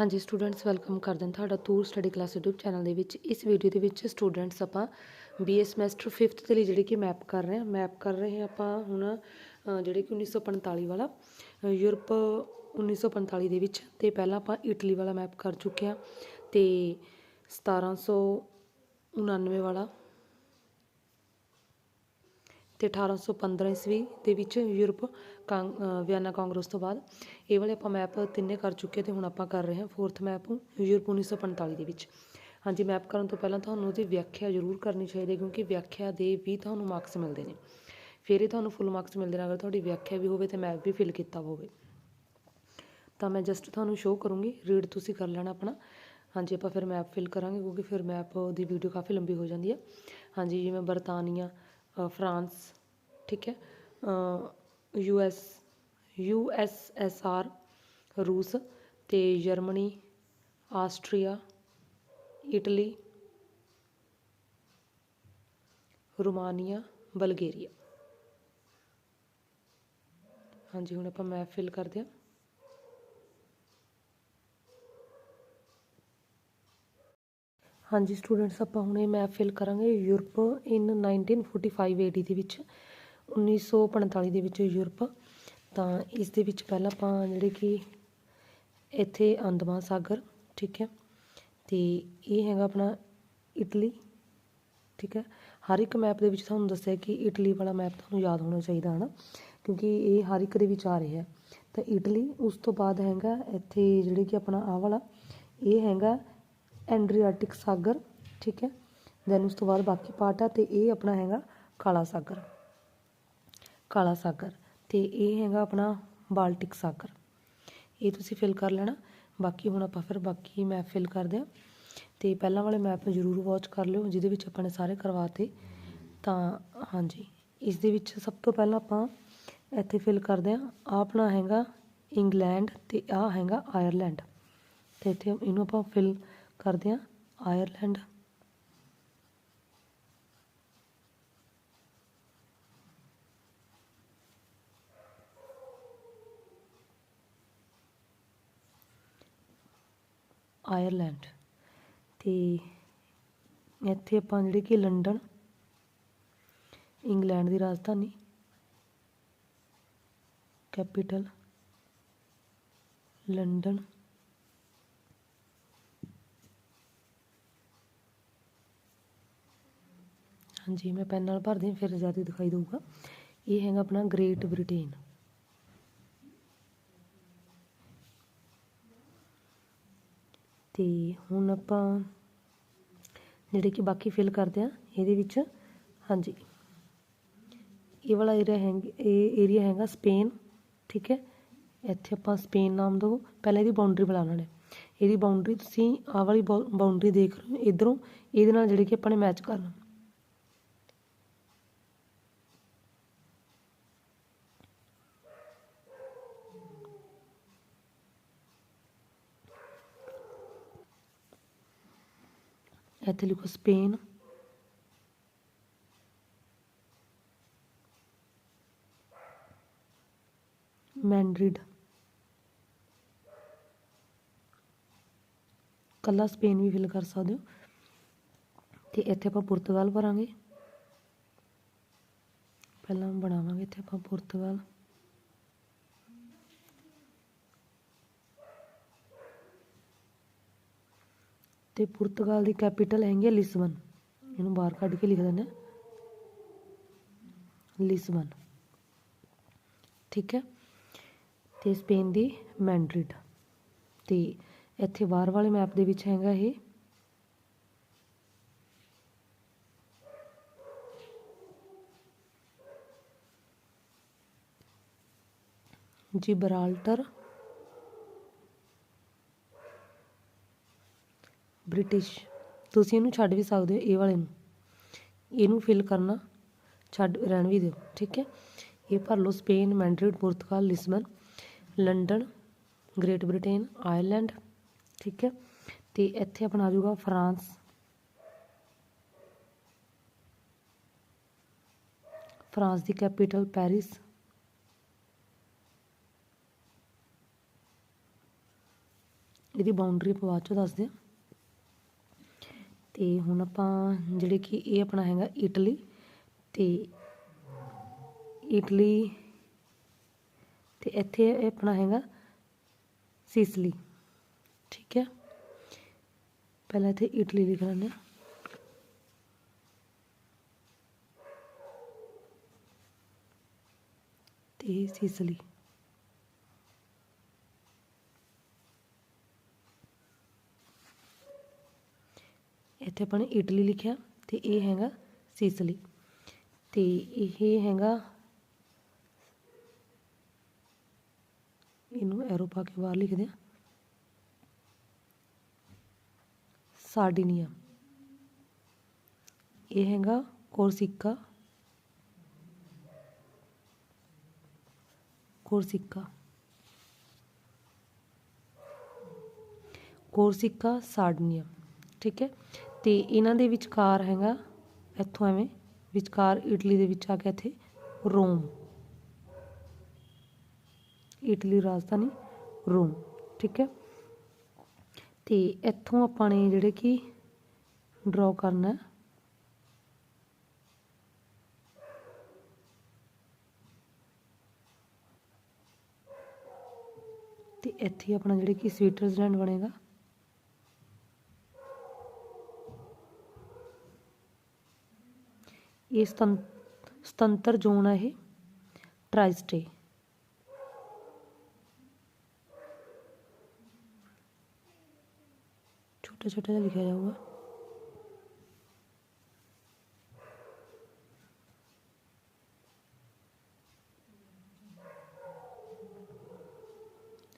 ਹਾਂਜੀ students welcome ਕਰਦੇ ਹਾਂ ਤੁਹਾਡਾ tour study class YouTube channel ਦੇ ਵਿੱਚ। ਇਸ ਵੀਡੀਓ ਦੇ ਵਿੱਚ ਸਟੂਡੈਂਟਸ ਆਪਾਂ BA ਸਮੈਸਟਰ 5th ਦੇ ਲਈ ਜਿਹੜੀ ਕਿ ਮੈਪ ਕਰ ਰਹੇ ਹਾਂ। ਮੈਪ ਕਰ ਰਹੇ ਹਾਂ ਆਪਾਂ ਹੁਣ ਜਿਹੜੇ ਕਿ 1945 ਵਾਲਾ ਅ, ਯੂਰਪ 1945 ਦੇ ਵਿੱਚ। ਤੇ ਪਹਿਲਾਂ ਆਪਾਂ ਇਟਲੀ ਵਾਲਾ ਮੈਪ ਕਰ ਚੁੱਕੇ ਹਾਂ। ਤੇ 1799 ਵਾਲਾ ਤੇ 1815 ਈਸਵੀ ਦੇ ਵਿੱਚ ਯੂਰਪ ਕਾਂ ਵਿਆਨਾ ਕਾਂਗਰਸ ਤੋਂ ਬਾਅਦ। ਇਹ ਵਾਲੇ ਆਪਾਂ ਮੈਪ ਤਿੰਨੇ ਕਰ ਚੁੱਕੇ ਤੇ ਹੁਣ ਆਪਾਂ ਕਰ ਰਹੇ ਹਾਂ ਫੋਰਥ ਮੈਪ ਯੂਰਪ 1945 ਦੇ ਵਿੱਚ। ਹਾਂਜੀ ਮੈਪ ਕਰਨ ਤੋਂ ਪਹਿਲਾਂ ਤੁਹਾਨੂੰ ਉਹਦੀ ਵਿਆਖਿਆ ਜ਼ਰੂਰ ਕਰਨੀ ਚਾਹੀਦੀ ਹੈ ਕਿਉਂਕਿ ਵਿਆਖਿਆ ਦੇ ਵੀ ਤੁਹਾਨੂੰ ਮਾਰਕਸ ਮਿਲਦੇ ਨੇ। ਫਿਰ ਹੀ ਤੁਹਾਨੂੰ ਫੁੱਲ ਮਾਰਕਸ ਮਿਲਦੇ ਨੇ, ਅਗਰ ਤੁਹਾਡੀ ਵਿਆਖਿਆ ਵੀ ਹੋਵੇ ਤੇ ਮੈਪ ਵੀ ਫਿਲ ਕੀਤਾ ਹੋਵੇ। ਤਾਂ ਮੈਂ ਜਸਟ ਤੁਹਾਨੂੰ ਸ਼ੋਅ ਕਰੂੰਗੀ ਰੀਡ ਤੁਸੀਂ ਕਰ ਲੈਣਾ ਆਪਣਾ। ਹਾਂਜੀ, ਆਪਾਂ ਫਿਰ ਮੈਪ ਫਿਲ ਕਰਾਂਗੇ ਕਿਉਂਕਿ ਫਿਰ ਮੈਪ ਦੀ ਵੀਡੀਓ ਕਾਫੀ ਲੰਬੀ ਹੋ ਜਾਂਦੀ ਹੈ। ਹਾਂਜੀ, ਜਿਵੇਂ ਬਰਤਾਨੀਆ ਫਰਾਂਸ ਠੀਕ ਹੈ U S U S S R ਰੂਸ ਤੇ Germany, Austria, Italy, Romania, Bulgaria. ਹਾਂਜੀ, ਹੁਣ ਆਪਾਂ ਮੈਪ ਫਿਲ ਕਰਦੇ ਹਾਂ। ਹਾਂਜੀ, ਸਟੂਡੈਂਟਸ, ਆਪਾਂ ਹੁਣ ਇਹ ਮੈਪ ਫਿਲ ਕਰਾਂਗੇ। ਯੂਰਪ ਇਨ 1945 ਏਡੀ ਦੇ ਵਿੱਚ। 1945 ਦੇ ਵਿੱਚ ਯੂਰਪ, ਤਾਂ ਇਸ ਦੇ ਵਿੱਚ ਪਹਿਲਾਂ ਆਪਾਂ ਜਿਹੜੇ ਕਿ ਇੱਥੇ ਅੰਦਮਾਨ ਸਾਗਰ, ਠੀਕ ਹੈ, ਤੇ ਇਹ ਹੈਗਾ ਆਪਣਾ ਇਟਲੀ, ਠੀਕ ਹੈ। ਹਰ ਇੱਕ ਮੈਪ ਦੇ ਵਿੱਚ ਤੁਹਾਨੂੰ ਦੱਸਿਆ ਕਿ ਇਟਲੀ ਵਾਲਾ ਮੈਪ ਤੁਹਾਨੂੰ ਯਾਦ ਹੋਣਾ ਚਾਹੀਦਾ ਹੈ ਨਾ ਕਿਉਂਕਿ ਇਹ ਹਰ ਇੱਕ ਦੇ ਵਿੱਚ ਆ ਰਿਹਾ ਤਾਂ ਇਟਲੀ ਉਸ ਤੋਂ ਬਾਅਦ ਹੈਗਾ ਇੱਥੇ ਜਿਹੜੇ ਕਿ ਆਪਣਾ ਆ ਵਾਲਾ, ਇਹ ਹੈਗਾ ਐਂਡਰੀਆਟਿਕ ਸਾਗਰ, ਠੀਕ ਹੈ। ਦੈਨ ਉਸ ਤੋਂ ਬਾਅਦ ਬਾਕੀ ਪਾਰਟ ਆ ਤੇ ਇਹ ਆਪਣਾ ਹੈਗਾ ਕਾਲਾ ਸਾਗਰ। ਕਾਲਾ ਸਾਗਰ ਤੇ ਇਹ ਹੈਗਾ ਆਪਣਾ ਬਾਲਟਿਕ ਸਾਗਰ। ਇਹ ਤੁਸੀਂ ਫਿਲ ਕਰ ਲੈਣਾ। ਬਾਕੀ ਹੁਣ ਆਪਾਂ ਫਿਰ ਬਾਕੀ ਮੈਪ ਫਿਲ ਕਰਦੇ ਹਾਂ। ਤੇ ਪਹਿਲਾਂ ਵਾਲੇ ਮੈਪ ਜ਼ਰੂਰ ਵਾਚ ਕਰ ਲਿਓ, ਜਿਹਦੇ ਵਿੱਚ ਆਪਾਂ ਨੇ ਸਾਰੇ ਕਰਵਾਤੇ। ਤਾਂ ਹਾਂਜੀ, ਇਸ ਦੇ ਵਿੱਚ ਸਭ ਤੋਂ ਪਹਿਲਾਂ ਆਪਾਂ ਇੱਥੇ ਫਿਲ ਕਰਦੇ ਹਾਂ। ਆਹ ਆਪਣਾ ਹੈਗਾ ਇੰਗਲੈਂਡ ਤੇ ਆਹ ਹੈਗਾ ਆਇਰਲੈਂਡ। ਤੇ ਇੱਥੇ ਇਹਨੂੰ ਆਪਾਂ ਫਿਲ ਕਰਦੇ ਹਾਂ। Ireland Ireland. ਅਤੇ ਇੱਥੇ ਆਪਾਂ ਜਿਹੜੇ ਕਿ ਲੰਡਨ ਇੰਗਲੈਂਡ ਦੀ ਰਾਜਧਾਨੀ ਕੈਪੀਟਲ ਲੰਡਨ ਹਾਂਜੀ ਮੈਂ ਪੈਨ ਨਾਲ ਭਰਦੀ ਹਾਂ, ਫਿਰ ਜ਼ਿਆਦਾ ਦਿਖਾਈ ਦਊਗਾ। ਇਹ ਹੈਗਾ ਆਪਣਾ ਗ੍ਰੇਟ ਬ੍ਰਿਟੇਨ ਤੇ ਹੁਣ ਆਪਾਂ ਜਿਹੜੇ ਕਿ ਬਾਕੀ ਫਿਲ ਕਰਦੇ ਆ ਇਹਦੇ ਵਿੱਚ। ਹਾਂਜੀ। ਇਹ ਵਾਲਾ ਏਰੀਆ ਹੈ ਇਹ ਏਰੀਆ ਹੈਗਾ ਸਪੇਨ ਠੀਕ ਹੈ? ਇੱਥੇ ਆਪਾਂ ਸਪੇਨ ਨਾਮ ਦੋ। ਪਹਿਲਾਂ ਇਹਦੀ ਬਾਉਂਡਰੀ ਬਣਾ ਨੇ ਇਹਦੀ ਬਾਉਂਡਰੀ ਤੁਸੀਂ ਆਹ ਵਾਲੀ ਬਾਉਂਡਰੀ ਦੇਖ ਰਹੇ ਹੋ ਇਧਰੋਂ। ਇਹਦੇ ਨਾਲ ਜਿਹੜੇ ਕਿ ਆਪਾਂ ਨੇ ਮੈਚ ਕਰਨਾ। ਇੱਥੇ ਲਿਖੋ ਸਪੇਨ ਮੈਂਡਰਿਡ ਕੱਲਾ ਸਪੇਨ ਵੀ ਫਿਲ ਕਰ ਸਕਦੇ ਹੋ। ਤੇ ਇੱਥੇ ਆਪਾਂ ਪੁਰਤਗਾਲ ਭਰਾਂਗੇ। ਪਹਿਲਾਂ ਬਣਾਵਾਂਗੇ ਇੱਥੇ ਆਪਾਂ ਪੁਰਤਗਾਲ ਤੇ ਪੁਰਤਗਾਲ ਦੀ ਕੈਪੀਟਲ ਹੈਗੀ ਹੈ ਲਿਸਬਨ। ਇਹਨੂੰ ਬਾਹਰ ਕੱਢ ਕੇ ਲਿਖ ਦਿੰਦੇ ਹਾਂ ਲਿਸਬਨ। ਠੀਕ ਹੈ? ਤੇ ਸਪੇਨ ਦੀ ਮੈਂਡਰਿਡ। ਤੇ ਇੱਥੇ ਬਾਹਰ ਵਾਲੇ ਮੈਪ ਦੇ ਵਿੱਚ ਹੈਗਾ ਇਹ। Gibraltar British. ਤੁਸੀਂ ਇਹਨੂੰ ਛੱਡ ਵੀ ਸਕਦੇ ਹੋ, ਇਹ ਵਾਲੇ ਨੂੰ। ਇਹਨੂੰ ਫਿਲ ਕਰਨਾ, ਛੱਡ ਰਹਿਣ ਵੀ ਦਿਓ, ਠੀਕ ਹੈ? ਇਹ ਭਰ ਲਓ ਸਪੇਨ, ਮੈਂਡਰਿਡ, ਪੁਰਤਗਾਲ, Lisbon, London, Great Britain, Ireland, ਠੀਕ ਹੈ? ਤੇ ਇੱਥੇ ਆਪਣਾ ਆ ਜਾਊਗਾ ਫਰਾਂਸ। ਫਰਾਂਸ ਦੀ ਕੈਪੀਟਲ ਪੈਰਿਸ। ਇਹਦੀ ਬਾਉਂਡਰੀ ਆਪਾਂ ਬਾਅਦ ਚੋਂ ਦੱਸਦੇ ਹਾਂ। ਤੇ ਹੁਣ ਆਪਾਂ ਜਿਹੜੇ ਕਿ ਇਹ ਆਪਣਾ ਹੈਗਾ ਇਟਲੀ ਤੇ ਇਟਲੀ ਤੇ ਇੱਥੇ ਇਹ ਆਪਣਾ ਹੈਗਾ ਸਿਸਲੀ, ਠੀਕ ਹੈ? ਪਹਿਲਾਂ ਇੱਥੇ ਇਟਲੀ ਲਿਖ ਲੈਂਦੇ ਹਾਂ। ਤੇ ਸਿਸਲੀ। ਇੱਥੇ ਆਪਾਂ ਨੇ ਇਟਲੀ ਲਿਖਿਆ ਤੇ ਇਹ ਹੈਗਾ ਸਿਸਲੀ। ਤੇ ਇਹ ਹੈਗਾ ਇਹਨੂੰ ਐਰੋ ਪਾ ਕੇ ਬਾਹਰ ਲਿਖਦੇ ਆ ਸਾਰਡੀਨੀਆ। ਇਹ ਹੈਗਾ ਕੋਰਸਿਕਾ। ਕੋਰਸਿਕਾ। ਕੋਰਸਿਕਾ ਸਾਰਡੀਨੀਆ। ਠੀਕ ਹੈ? ਅਤੇ ਇਹਨਾਂ ਦੇ ਵਿਚਕਾਰ ਹੈਗਾ, ਇੱਥੋਂ ਐਵੇਂ, ਵਿਚਕਾਰ ਇਟਲੀ ਦੇ ਵਿੱਚ ਆ ਕੇ ਇੱਥੇ, ਰੋਮ। ਇਟਲੀ ਰਾਜਧਾਨੀ, ਰੋਮ, ਠੀਕ ਹੈ? ਤੇ ਇੱਥੋਂ ਆਪਾਂ ਨੇ ਜਿਹੜੇ ਕਿ ਡਰਾ ਕਰਨਾ ਹੈ, ਤੇ ਇੱਥੇ ਆਪਣਾ ਜਿਹੜੇ ਕਿ ਸਵਿਟਜ਼ਰਲੈਂਡ ਬਣੇਗਾ। ਇਹ ਸਤੰ, ਸੁਤੰਤਰ ਜ਼ੋਨ ਹੈ ਇਹ ਟ੍ਰਾਈਸਟੇ ਛੋਟਾ ਛੋਟਾ ਜਿਹਾ ਲਿਖਿਆ ਜਾਊਗਾ।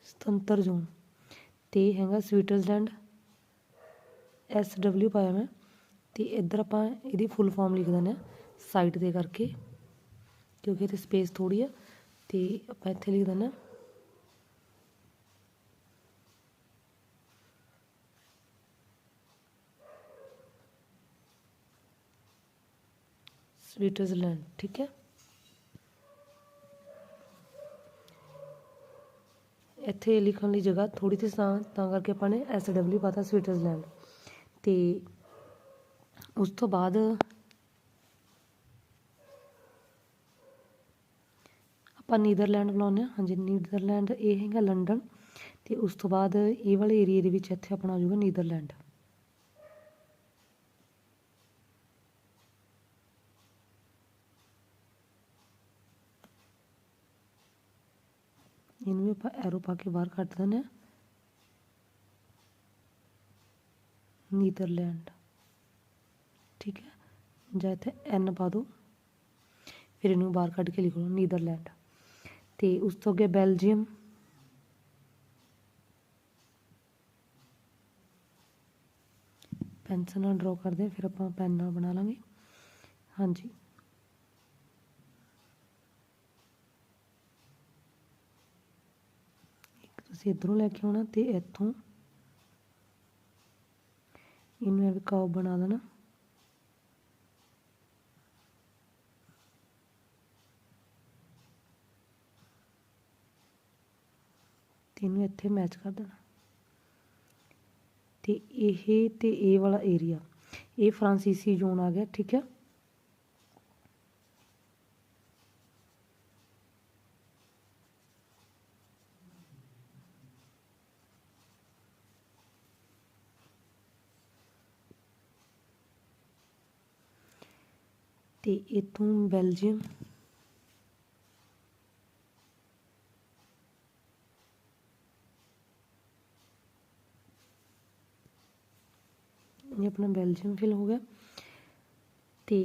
ਸੁਤੰਤਰ ਜ਼ੋਨ। ਤੇ ਹੈਗਾ ਸਵਿਟਜ਼ਰਲੈਂਡ, ਐਸ ਡਬਲਿਊ ਪਾਇਆ ਮੈਂ। ਤੇ ਇੱਧਰ ਆਪਾਂ ਇਹਦੀ ਫੁੱਲ ਫਾਰਮ ਲਿਖ ਦਿੰਦੇ ਆ ਸਾਈਡ ਦੇ ਕਰਕੇ, ਕਿਉਂਕਿ ਇੱਥੇ ਸਪੇਸ ਥੋੜੀ ਆ, ਤੇ ਆਪਾਂ ਇੱਥੇ ਲਿਖ ਦਿੰਦੇ ਸਵਿਟਜ਼ਰਲੈਂਡ ਠੀਕ ਹੈ? ਇੱਥੇ ਲਿਖਣ ਲਈ ਜਗ੍ਹਾ ਥੋੜੀ ਜਿਹੀ ਤਾਂ ਤਾਂ ਕਰਕੇ ਆਪਾਂ ਨੇ ਐਸ ਡਬਲਿਊ ਪਾਤਾ ਸਵਿਟਜ਼ਰਲੈਂਡ ਤੇ ਉਸ ਤੋਂ ਬਾਅਦ ਆਪਾਂ ਨੀਦਰਲੈਂਡ ਬਣਾਉਂਦੇ ਹਾਂ। ਹਾਂਜੀ, ਨੀਦਰਲੈਂਡ, ਇਹ ਹੈਗਾ ਲੰਡਨ। ਤੇ ਉਸ ਤੋਂ ਬਾਅਦ ਇਹ ਵਾਲੇ ਏਰੀਏ ਦੇ ਵਿੱਚ ਇੱਥੇ ਆਪਣਾ ਆ ਜਾਊਗਾ ਨੀਦਰਲੈਂਡ। ਇਹਨੂੰ ਵੀ ਆਪਾਂ ਐਰੋ ਪਾ ਕੇ ਬਾਹਰ ਕੱਢ ਦਿੰਦੇ ਹਾਂ। ਨੀਦਰਲੈਂਡ। ਠੀਕ ਹੈ? ਜਾਂ ਇੱਥੇ ਐਨ ਪਾ ਦਿਓ। ਫਿਰ ਇਹਨੂੰ ਬਾਹਰ ਕੱਢ ਕੇ ਲਿਖ ਲਓ ਨੀਦਰਲੈਂਡ। ਤੇ ਉਸ ਤੋਂ ਅੱਗੇ ਬੈਲਜੀਅਮ। ਪੈਨਸਲ ਨਾਲ ਡਰਾ ਕਰਦੇ, ਫਿਰ ਆਪਾਂ ਪੈਨ ਨਾਲ ਬਣਾ ਲਾਂਗੇ। ਹਾਂਜੀ। ਇੱਕ ਤੁਸੀਂ ਇੱਧਰੋਂ ਲੈ ਕੇ ਆਉਣਾ ਤੇ ਇੱਥੋਂ। ਇਹਨੂੰ ਐਵੇਂ ਕਾਵ ਬਣਾ ਦੇਣਾ। ਤੇ ਇਹਨੂੰ ਇੱਥੇ ਮੈਚ ਕਰ ਦੇਣਾ। ਤੇ ਇਹ ਤੇ ਇਹ ਵਾਲਾ ਏਰੀਆ ਇਹ ਫਰਾਂਸੀਸੀ ਜ਼ੋਨ ਆ ਗਿਆ, ਠੀਕ ਹੈ ਤੇ ਇਥੋਂ ਬੈਲਜੀਅਮ ਇਹ ਆਪਣਾ ਬੈਲਜੀਅਮ ਫਿਲ ਹੋ ਗਿਆ ਤੇ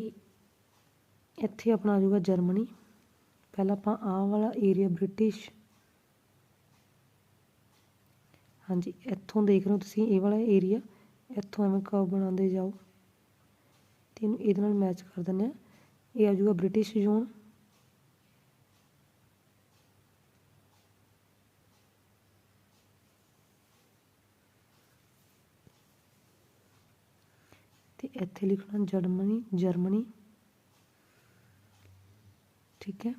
ਇੱਥੇ ਆਪਣਾ ਆ ਜਾਊਗਾ ਜਰਮਨੀ। ਪਹਿਲਾਂ ਆਪਾਂ ਆਹ ਵਾਲਾ ਏਰੀਆ ਬ੍ਰਿਟਿਸ਼। ਹਾਂਜੀ, ਇੱਥੋਂ ਦੇਖ ਰਹੇ ਹੋ ਤੁਸੀਂ ਇਹ ਵਾਲਾ ਏਰੀਆ ਇੱਥੋਂ ਐਵੇਂ ਕਰਵ ਬਣਾਉਂਦੇ ਜਾਓ। ਤੇ ਇਹਨੂੰ ਇਹਦੇ ਨਾਲ ਮੈਚ ਕਰ ਦਿੰਦੇ ਆ ਇਹ ਆ ਜਾਊਗਾ ਬ੍ਰਿਟਿਸ਼ ਜ਼ੋਨ ਤੇ ਇੱਥੇ ਲਿਖਣਾ ਜਰਮਨੀ ਜਰਮਨੀ। ਠੀਕ ਹੈ?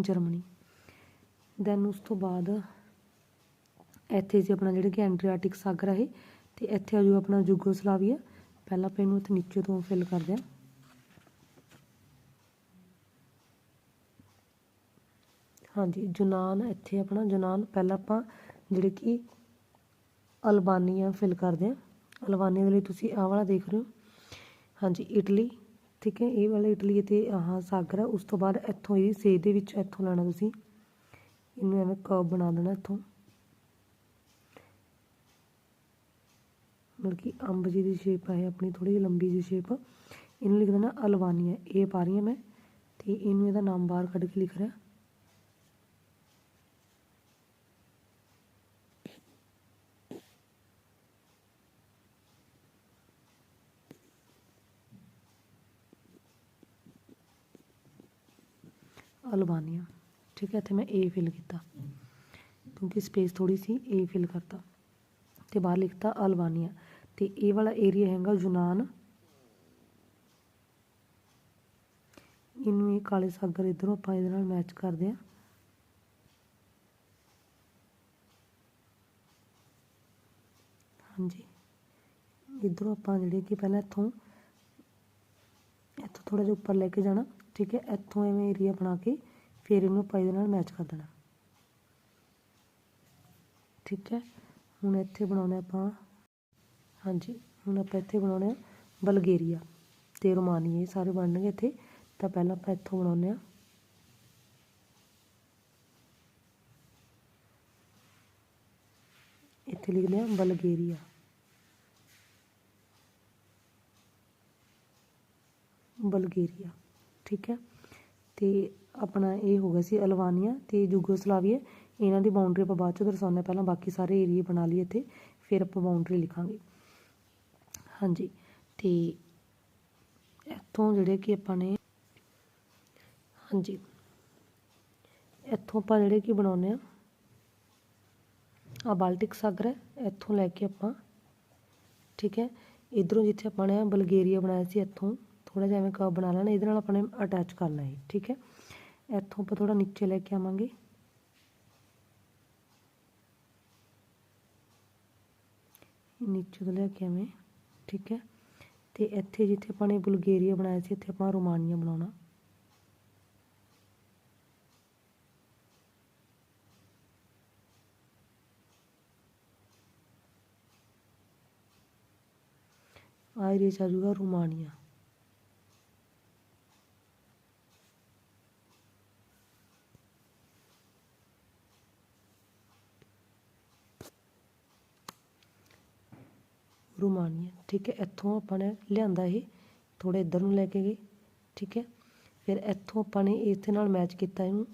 ਜਰਮਨੀ। ਦੈਨ ਉਸ ਤੋਂ ਬਾਅਦ ਇੱਥੇ ਸੀ ਆਪਣਾ ਜਿਹੜਾ ਕਿ ਐਂਟਰੀਆਟਿਕ ਸਾਗਰ ਹੈ ਇਹ, ਤੇ ਇੱਥੇ ਆ ਜਾਊਗਾ ਆਪਣਾ ਯੂਗੋਸਲਾਵੀਆ। ਪਹਿਲਾਂ ਆਪਾਂ ਇਹਨੂੰ ਇੱਥੇ ਨੀਚੇ ਤੋਂ ਫਿਲ ਕਰਦੇ ਹਾਂ। ਹਾਂਜੀ, ਯੂਨਾਨ, ਇੱਥੇ ਆਪਣਾ ਯੂਨਾਨ। ਪਹਿਲਾਂ ਆਪਾਂ ਜਿਹੜੇ ਕਿ ਅਲਬਾਨੀਆ ਫਿਲ ਕਰਦੇ ਹਾਂ। ਅਲਬਾਨੀਆ ਦੇ ਲਈ ਤੁਸੀਂ ਆਹ ਵਾਲਾ ਦੇਖ ਰਹੇ ਹੋ। ਹਾਂਜੀ, ਇਟਲੀ। ਠੀਕ ਹੈ, ਇਹ ਵਾਲਾ ਇਟਲੀ ਅਤੇ ਆਹ ਸਾਗਰ ਹੈ। ਉਸ ਤੋਂ ਬਾਅਦ ਇੱਥੋਂ ਇਹਦੀ ਸੇ ਦੇ ਵਿੱਚ ਇੱਥੋਂ ਲੈਣਾ ਤੁਸੀਂ। ਇਹਨੂੰ ਐਵੇਂ ਕਰਵ ਬਣਾ ਦੇਣਾ ਇੱਥੋਂ। ਮਤਲਬ ਕਿ ਅੰਬ ਜੀ ਦੀ ਸ਼ੇਪ ਹੈ ਆਪਣੀ ਥੋੜੀ ਜਿਹੀ ਲੰਬੀ ਜੀ ਸ਼ੇਪ ਇਹਨੂੰ ਲਿਖ ਦੇਣਾ ਅਲਬਾਨੀਆ ਇਹ ਪਾ ਰਹੀ ਹਾਂ ਮੈਂ ਤੇ ਇਹਨੂੰ ਇਹਦਾ ਨਾਮ ਬਾਹਰ ਕੱਢ ਕੇ ਲਿਖ ਰਿਹਾ। ਅਲਬਾਨੀਆ। ਠੀਕ ਹੈ, ਇੱਥੇ ਮੈਂ ਏ ਫਿਲ ਕੀਤਾ। ਕਿਉਂਕਿ ਸਪੇਸ ਥੋੜੀ ਸੀ ਏ ਫਿਲ ਕਰਤਾ। ਤੇ ਬਾਹਰ ਲਿਖਤਾ ਅਲਬਾਨੀਆ। ਤੇ ਇਹ ਵਾਲਾ ਏਰੀਆ ਹੈਗਾ ਯੂਨਾਨ। ਇਹਨੂੰ ਇਹ ਕਾਲੇ ਸਾਗਰ ਇਧਰੋਂ ਆਪਾਂ ਇਹਦੇ ਨਾਲ ਮੈਚ ਕਰਦੇ ਆ ਹਾਂਜੀ। ਇਧਰੋਂ ਆਪਾਂ ਜਿਹੜੇ ਕਿ ਪਹਿਲਾਂ ਇੱਥੋਂ ਇੱਥੋਂ ਥੋੜਾ ਜਿਹਾ ਉੱਪਰ ਲੈ ਕੇ ਜਾਣਾ। ਠੀਕ ਹੈ, ਇੱਥੋਂ ਐਵੇਂ ਏਰੀਆ ਬਣਾ ਕੇ ਫਿਰ ਇਹਨੂੰ ਪਾਈ ਦੇ ਨਾਲ ਮੈਚ ਕਰ ਦੇਣਾ। ਠੀਕ ਹੈ, ਹੁਣ ਇੱਥੇ ਬਣਾਉਣਾ ਆਪਾਂ, ਹਾਂਜੀ, ਹੁਣ ਆਪਾਂ ਇੱਥੇ ਬਣਾਉਣਾ ਹੈ ਬਲਗੇਰੀਆ ਤੇ ਰੋਮਾਨੀਆ ਇਹ ਸਾਰੇ ਬਣਨਗੇ ਇੱਥੇ। ਤਾਂ ਪਹਿਲਾਂ ਆਪਾਂ ਇੱਥੋਂ ਬਣਾਉਂਦੇ ਆ ਇੱਥੇ ਲਿਖਦੇ ਆ ਬਲਗੇਰੀਆ। ਬਲਗੇਰੀਆ। ਠੀਕ ਹੈ? ਤੇ ਆਪਣਾ ਇਹ ਹੋ ਗਿਆ ਸੀ ਅਲਬਾਨੀਆ ਤੇ ਯੂਗੋਸਲਾਵੀਆ। ਇਹਨਾਂ ਦੀ ਬਾਉਂਡਰੀ ਆਪਾਂ ਬਾਅਦ 'ਚੋਂ ਦਰਸਾਉਂਦੇ ਹਾਂ। ਪਹਿਲਾਂ ਬਾਕੀ ਸਾਰੇ ਏਰੀਏ ਬਣਾ ਲਈਏ ਇੱਥੇ, ਫਿਰ ਆਪਾਂ ਬਾਉਂਡਰੀ ਲਿਖਾਂਗੇ। ਹਾਂਜੀ, ਤੇ ਇੱਥੋਂ ਜਿਹੜੇ ਕਿ ਆਪਾਂ ਨੇ ਹਾਂਜੀ, ਇੱਥੋਂ ਆਪਾਂ ਜਿਹੜੇ ਕਿ ਬਣਾਉਂਦੇ ਆ ਆ ਬਾਲਟਿਕ ਸਾਗਰ ਹੈ, ਇੱਥੋਂ ਲੈ ਕੇ ਆਪਾਂ ਠੀਕ ਹੈ? ਇਧਰੋਂ ਜਿੱਥੇ ਆਪਾਂ ਨੇ ਬਲਗੇਰੀਆ ਬਣਾਇਆ ਸੀ ਇੱਥੋਂ। ਥੋੜਾ ਜਿਹਾ ਐਵੇਂ ਕਰਵ ਬਣਾ ਲੈਣਾ, ਇਹਦੇ ਨਾਲ ਆਪਾਂ ਨੇ ਅਟੈਚ ਕਰਨਾ ਹੈ ਠੀਕ ਹੈ? ਇੱਥੋਂ ਆਪਾਂ ਥੋੜਾ ਨੀਚੇ ਲੈ ਕੇ ਆਵਾਂਗੇ। ਨੀਚੇ ਤੋਂ ਲੈ ਕੇ ਆਵੇਂ ਠੀਕ ਹੈ? ਤੇ ਇੱਥੇ ਜਿੱਥੇ ਆਪਾਂ ਨੇ ਬੁਲਗੇਰੀਆ ਬਣਾਇਆ ਸੀ, ਇੱਥੇ ਆਪਾਂ ਰੋਮਾਨੀਆ ਬਣਾਉਣਾ। ਆ ਚ ਆ ਜੂਗਾ ਰੋਮਾਨੀਆ। ਰੋਮਾਨੀਆ ਠੀਕ ਹੈ, ਇੱਥੋਂ ਆਪਾਂ ਨੇ ਲਿਆਂਦਾ ਇਹ ਥੋੜੇ ਇੱਧਰ ਨੂੰ ਲੈ ਕੇ ਗਏ। ਠੀਕ ਹੈ, ਫਿਰ ਇੱਥੋਂ ਆਪਾਂ ਨੇ ਇਸਦੇ ਨਾਲ ਮੈਚ ਕੀਤਾ ਇਹਨੂੰ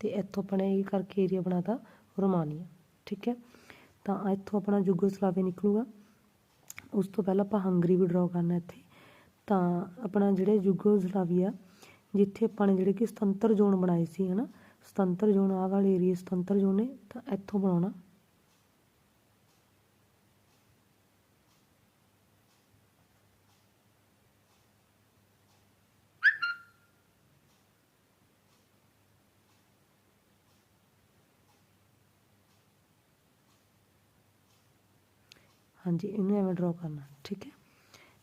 ਤੇ ਇੱਥੋਂ ਆਪਾਂ ਨੇ ਇਹ ਕਰਕੇ ਏਰੀਆ ਬਣਾਤਾ ਰੋਮਾਨੀਆ। ਠੀਕ ਹੈ, ਤਾਂ ਇੱਥੋਂ ਆਪਣਾ ਯੂਗੋਸਲਾਵੀਆ ਨਿਕਲੂਗਾ। ਉਸ ਤੋਂ ਪਹਿਲਾਂ ਆਪਾਂ ਹੰਗਰੀ ਵੀ ਡਰਾਅ ਕਰਨਾ ਇੱਥੇ। ਤਾਂ ਆਪਣਾ ਜਿਹੜੇ ਯੂਗੋਸਲਾਵੀਆ ਜਿੱਥੇ ਆਪਾਂ ਨੇ ਜਿਹੜੇ ਕਿ ਸੁਤੰਤਰ ਜ਼ੋਨ ਬਣਾਏ ਸੀ, ਹਨਾ? ਸੁਤੰਤਰ ਜ਼ੋਨ ਆਹ ਵਾਲੇ ਏਰੀਆ ਸੁਤੰਤਰ ਜ਼ੋਨ ਨੇ, ਤਾਂ ਇੱਥੋਂ ਬਣਾਉਣਾ। ਹਾਂਜੀ, ਇਹਨੂੰ ਐਵੇਂ ਡਰਾ ਕਰਨਾ, ਠੀਕ ਹੈ?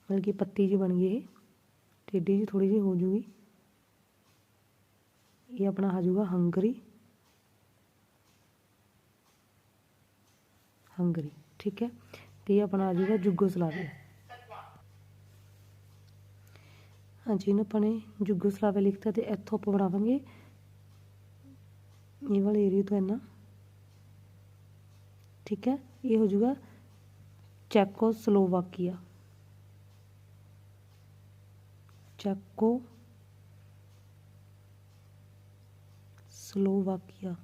ਮਤਲਬ ਕਿ ਪੱਤੀ ਜੀ ਬਣ ਗਈ ਇਹ, ਟੇਢੀ ਜੀ ਥੋੜੀ ਜਿਹੀ ਹੋ ਜੂਗੀ। ਇਹ ਆਪਣਾ ਆ ਜਾਊਗਾ ਹੰਗਰੀ। ਹੰਗਰੀ, ਠੀਕ ਹੈ? ਤੇ ਇਹ ਆਪਣਾ ਆ ਜਾਊਗਾ ਯੂਗੋਸਲਾਵੀਆ ਹਾਂਜੀ, ਇਹਨੂੰ ਆਪਾਂ ਨੇ ਯੂਗੋਸਲਾਵੀਆ ਲਿਖਤਾ ਤੇ ਇੱਥੋਂ ਆਪਾਂ ਬਣਾਵਾਂਗੇ। ਇਹ ਵਾਲੇ ਏਰੀਆ ਤੋਂ ਇੰਨਾ। ਠੀਕ ਹੈ? ਇਹ ਹੋ ਜਾਊਗਾ ਚੈਕੋਸਲੋਵਾਕੀਆ ਚੈਕੋ ਸਲੋਵਾਕੀਆ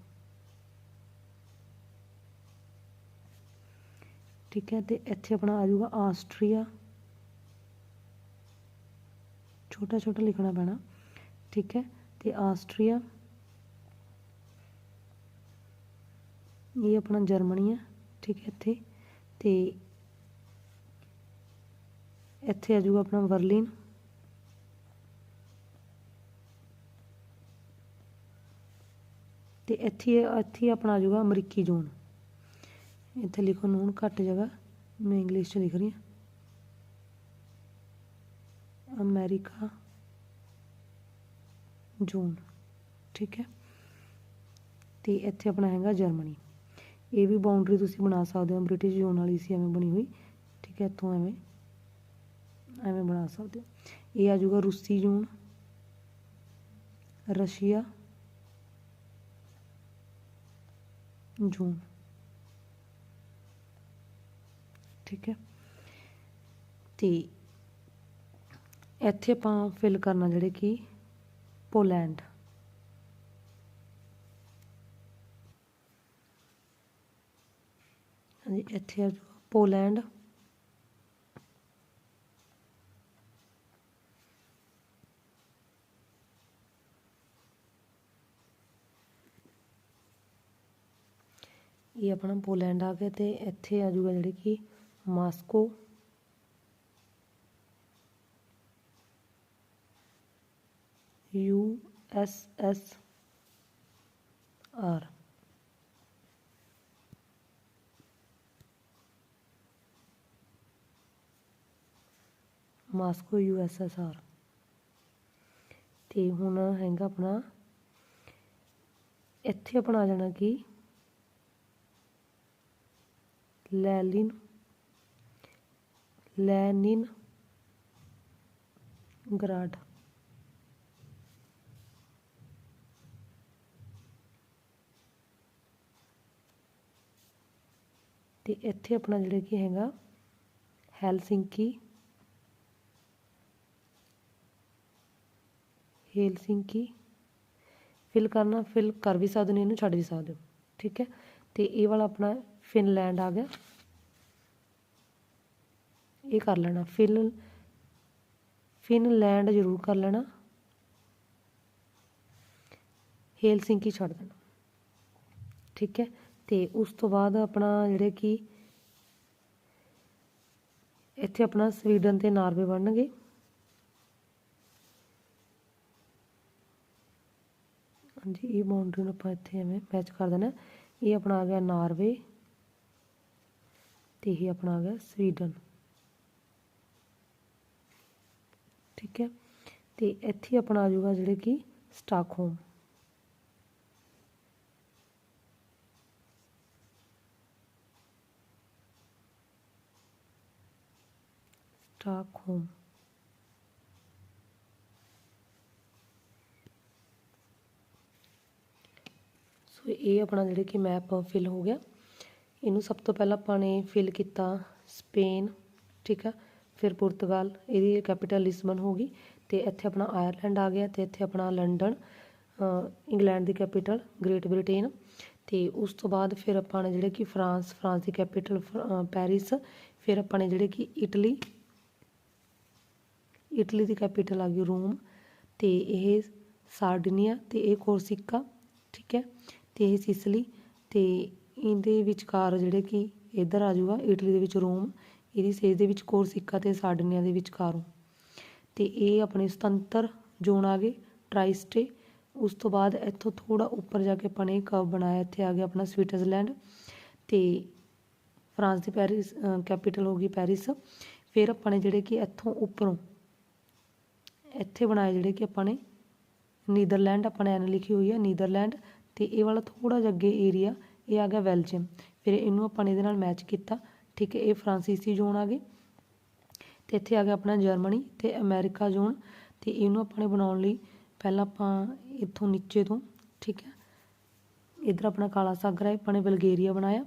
ਠੀਕ ਹੈ ਤੇ ਇੱਥੇ ਆਪਣਾ ਆ ਜਾਊਗਾ ਆਸਟਰੀਆ ਛੋਟਾ ਛੋਟਾ ਲਿਖਣਾ ਪੈਣਾ ਠੀਕ ਹੈ ਤੇ ਆਸਟਰੀਆ ਇਹ ਆਪਣਾ ਜਰਮਨੀ ਹੈ ਠੀਕ ਹੈ ਇੱਥੇ ਤੇ ਇੱਥੇ ਆ ਜਾਊਗਾ ਆਪਣਾ ਵਰਲਿਨ। ਤੇ ਇੱਥੇ ਇੱਥੇ ਆਪਣਾ ਆ ਜਾਊਗਾ ਅਮਰੀਕੀ ਜ਼ੋਨ। ਇੱਥੇ ਲਿਖੋ ਨੂਨ ਘੱਟ ਜਗ੍ਹਾ, ਮੈਂ ਇੰਗਲਿਸ਼ 'ਚ ਲਿਖ ਰਹੀ ਹਾਂ। ਅਮਰੀਕਾ ਜ਼ੋਨ, ਠੀਕ ਹੈ। ਤੇ ਇੱਥੇ ਆਪਣਾ ਹੈਗਾ ਜਰਮਨੀ। ਇਹ ਵੀ ਬਾਉਂਡਰੀ ਤੁਸੀਂ ਬਣਾ ਸਕਦੇ ਹੋ, ਬ੍ਰਿਟਿਸ਼ ਜ਼ੋਨ ਵਾਲੀ ਸੀ, ਐਵੇਂ ਬਣੀ ਹੋਈ, ਠੀਕ ਹੈ, ਇੱਥੋਂ ਐਵੇਂ। ਐਵੇਂ ਬਣਾ ਸਕਦੇ ਹੋ। ਇਹ ਆ ਜਾਊਗਾ ਰੂਸੀ ਜੂਨ, ਰਸ਼ੀਆ, ਜੂਨ। ਠੀਕ ਹੈ। ਤੇ ਇੱਥੇ ਆਪਾਂ ਫਿਲ ਕਰਨਾ ਜਿਹੜੇ ਕਿ ਪੋਲੈਂਡ। ਹਾਂਜੀ, ਇੱਥੇ ਆ ਜਾਊਗਾ ਪੋਲੈਂਡ। ਇਹ ਆਪਣਾ ਪੋਲੈਂਡ ਆ ਗਿਆ ਤੇ ਇੱਥੇ ਆ ਜਾਊਗਾ ਜਿਹੜੇ ਕਿ Moscow. U S S R. Moscow U S S R. ਤੇ ਹੁਣ ਹੈਗਾ ਆਪਣਾ, ਇੱਥੇ ਆਪਣਾ ਆ ਜਾਣਾ ਕਿ ਲੈਲਿਨ, ਲੈਨਿਨ ਗਰਾਡ। ਤੇ ਇੱਥੇ ਆਪਣਾ ਜਿਹੜਾ ਕੀ ਹੈਗਾ, ਹੈਲਸਿੰਕੀ ਹੈਲਸਿੰਕੀ। ਫਿਲ ਕਰਨਾ, ਫਿਲ ਕਰ ਵੀ ਸਕਦੇ ਨੇ, ਇਹਨੂੰ ਛੱਡ ਵੀ ਸਕਦੇ ਹੋ, ਠੀਕ ਹੈ? ਤੇ ਇਹ ਵਾਲਾ ਆਪਣਾ ਫਿਨਲੈਂਡ ਆ ਗਿਆ। ਇਹ ਕਰ ਲੈਣਾ। ਫਿਨ, ਫਿਨਲੈਂਡ ਜ਼ਰੂਰ ਕਰ ਲੈਣਾ। ਹੇਲਸਿੰਕੀ ਛੱਡ ਦੇਣਾ। ਠੀਕ ਹੈ। ਤੇ ਉਸ ਤੋਂ ਬਾਅਦ ਆਪਣਾ ਜਿਹੜੇ ਕਿ ਇੱਥੇ ਆਪਣਾ ਸਵੀਡਨ ਤੇ ਨਾਰਵੇ ਬਣਨਗੇ। ਹਾਂਜੀ, ਇਹ ਬਾਉਂਡਰੀ ਨੂੰ ਆਪਾਂ ਇੱਥੇ ਐਵੇਂ ਮੈਚ ਕਰ ਦੇਣਾ। ਇਹ ਆਪਣਾ ਆ ਗਿਆ ਨਾਰਵੇ। ਤੇ ਇਹ ਆਪਣਾ ਆ ਗਿਆ ਸਵੀਡਨ ਠੀਕ ਹੈ ਤੇ ਇੱਥੇ ਆਪਣਾ ਆ ਜਾਊਗਾ ਜਿਹੜੇ ਕਿ ਸਟਾਕਹੋਮ ਸਟਾਕਹੋਮ ਸੋ ਇਹ ਆਪਣਾ ਜਿਹੜੇ ਕਿ ਮੈਪ ਫਿਲ ਹੋ ਗਿਆ ਇਹਨੂੰ ਸਭ ਤੋਂ ਪਹਿਲਾਂ ਆਪਾਂ ਨੇ ਫਿਲ ਕੀਤਾ ਸਪੇਨ, ਠੀਕ ਆ? ਫਿਰ ਪੁਰਤਗਾਲ, ਇਹਦੀ ਕੈਪੀਟਲ ਲਿਸਬਨ ਹੋ ਗਈ ਤੇ ਇੱਥੇ ਆਪਣਾ ਆਇਰਲੈਂਡ ਆ ਗਿਆ ਤੇ ਇੱਥੇ ਆਪਣਾ ਲੰਡਨ ਇੰਗਲੈਂਡ ਦੀ ਕੈਪੀਟਲ ਗ੍ਰੇਟ ਬ੍ਰਿਟੇਨ ਤੇ ਉਸ ਤੋਂ ਬਾਅਦ ਫਿਰ ਆਪਾਂ ਨੇ ਜਿਹੜੇ ਕਿ ਫਰਾਂਸ ਫਰਾਂਸ ਦੀ ਕੈਪੀਟਲ ਪੈਰਿਸ ਫਿਰ ਆਪਾਂ ਨੇ ਜਿਹੜੇ ਕਿ ਇਟਲੀ ਇਟਲੀ ਦੀ ਕੈਪੀਟਲ ਆ ਗਈ ਰੋਮ ਤੇ ਇਹ ਸਾਰਡੀਨੀਆ ਤੇ ਇਹ ਕੋਰਸਿਕਾ ਠੀਕ ਹੈ? ਤੇ ਇਹ ਸਿਸਲੀ ਤੇ ਇਹਦੇ ਵਿਚਕਾਰ ਜਿਹੜੇ ਕਿ ਇੱਧਰ ਆ ਜਾਊਗਾ ਇਟਲੀ ਦੇ ਵਿੱਚ ਰੋਮ, ਇਹਦੀ ਸੇਜ ਦੇ ਵਿੱਚ ਕੋਰਸਿਕਾ ਤੇ ਸਾਰਡੀਨੀਆ ਦੇ ਵਿਚਕਾਰ। ਤੇ ਇਹ ਆਪਣੇ ਸੁਤੰਤਰ ਜ਼ੋਨ ਆ ਗਏ ਟ੍ਰਾਈਸਟੇ ਉਸ ਤੋਂ ਬਾਅਦ ਇੱਥੋਂ ਥੋੜਾ ਉੱਪਰ ਜਾ ਕੇ ਆਪਾਂ ਨੇ ਕਰਵ ਬਣਾਇਆ, ਇੱਥੇ ਆ ਗਿਆ ਆਪਣਾ ਸਵਿਟਜ਼ਰਲੈਂਡ। ਤੇ ਫਰਾਂਸ ਦੀ ਪੈਰਿਸ ਕੈਪੀਟਲ ਹੋ ਗਈ ਪੈਰਿਸ। ਫਿਰ ਆਪਾਂ ਨੇ ਜਿਹੜੇ ਕਿ ਇੱਥੋਂ ਉੱਪਰੋਂ, ਇੱਥੇ ਬਣਾਏ ਜਿਹੜੇ ਕਿ ਆਪਾਂ ਨੇ ਨੀਦਰਲੈਂਡ ਆਪਾਂ ਨੇ ਐਨ ਲਿਖੀ ਹੋਈ ਹੈ ਨੀਦਰਲੈਂਡ। ਤੇ ਇਹ ਵਾਲਾ ਥੋੜਾ ਜਿਹਾ ਅੱਗੇ ਏਰੀਆ ਇਹ ਆ ਗਿਆ ਵੈਲਜੀਅਮ ਫਿਰ ਇਹਨੂੰ ਆਪਾਂ ਨੇ ਇਹਦੇ ਨਾਲ ਮੈਚ ਕੀਤਾ। ਠੀਕ ਹੈ, ਇਹ ਫਰਾਂਸੀਸੀ ਜ਼ੋਨ ਆ ਗਏ। ਤੇ ਇੱਥੇ ਆ ਗਿਆ ਆਪਣਾ ਜਰਮਨੀ ਤੇ ਅਮਰੀਕਾ ਜ਼ੋਨ। ਤੇ ਇਹਨੂੰ ਆਪਾਂ ਨੇ ਬਣਾਉਣ ਲਈ ਪਹਿਲਾਂ ਆਪਾਂ ਇੱਥੋਂ ਨੀਚੇ ਤੋਂ, ਠੀਕ ਹੈ, ਇਧਰ ਆਪਣਾ ਕਾਲਾ ਸਾਗਰ ਹੈ ਆਪਾਂ ਨੇ ਬਲਗੇਰੀਆ ਬਣਾਇਆ।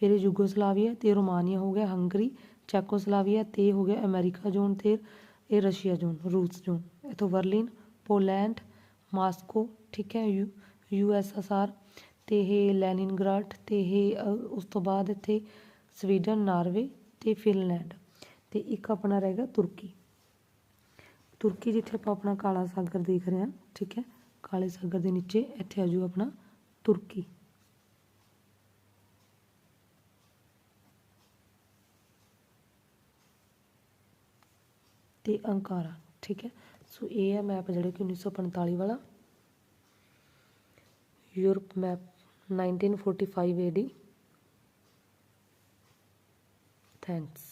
ਫਿਰ ਇਹ ਯੂਗੋਸਲਾਵੀਆ ਤੇ ਰੋਮਾਨੀਆ ਹੋ ਗਿਆ, ਹੰਗਰੀ, ਚੈਕੋਸਲਾਵੀਆ ਤੇ ਇਹ ਹੋ ਗਿਆ ਅਮਰੀਕਾ ਜ਼ੋਨ ਤੇ ਇਹ ਰਸ਼ੀਆ ਜ਼ੋਨ, ਰੂਸ ਜ਼ੋਨ। ਇਥੋਂ ਬਰਲਿਨ, ਪੋਲੈਂਡ, ਮਾਸਕੋ, ਠੀਕ ਹੈ, U U S S R ਤੇ ਇਹ ਲੈਨਿਨਗ੍ਰਾਡ ਤੇ ਇਹ ਉਸ ਤੋਂ ਬਾਅਦ ਇੱਥੇ ਸਵੀਡਨ, ਨਾਰਵੇ ਅਤੇ ਫਿਨਲੈਂਡ ਅਤੇ ਇੱਕ ਆਪਣਾ ਰਹੇਗਾ ਤੁਰਕੀ। ਤੁਰਕੀ ਜਿੱਥੇ ਆਪਾਂ ਆਪਣਾ ਕਾਲਾ ਸਾਗਰ ਦੇਖ ਰਹੇ ਹਾਂ, ਠੀਕ ਹੈ? ਕਾਲੇ ਸਾਗਰ ਦੇ ਨੀਚੇ ਇੱਥੇ ਆ ਜਾਊ ਆਪਣਾ ਤੁਰਕੀ। ਤੇ ਅੰਕਾਰਾ, ਠੀਕ ਹੈ? ਸੋ ਇਹ ਹੈ ਮੈਪ ਜਿਹੜਾ ਕਿ 1945 ਵਾਲਾ। Europe map 1945 AD. Thanks.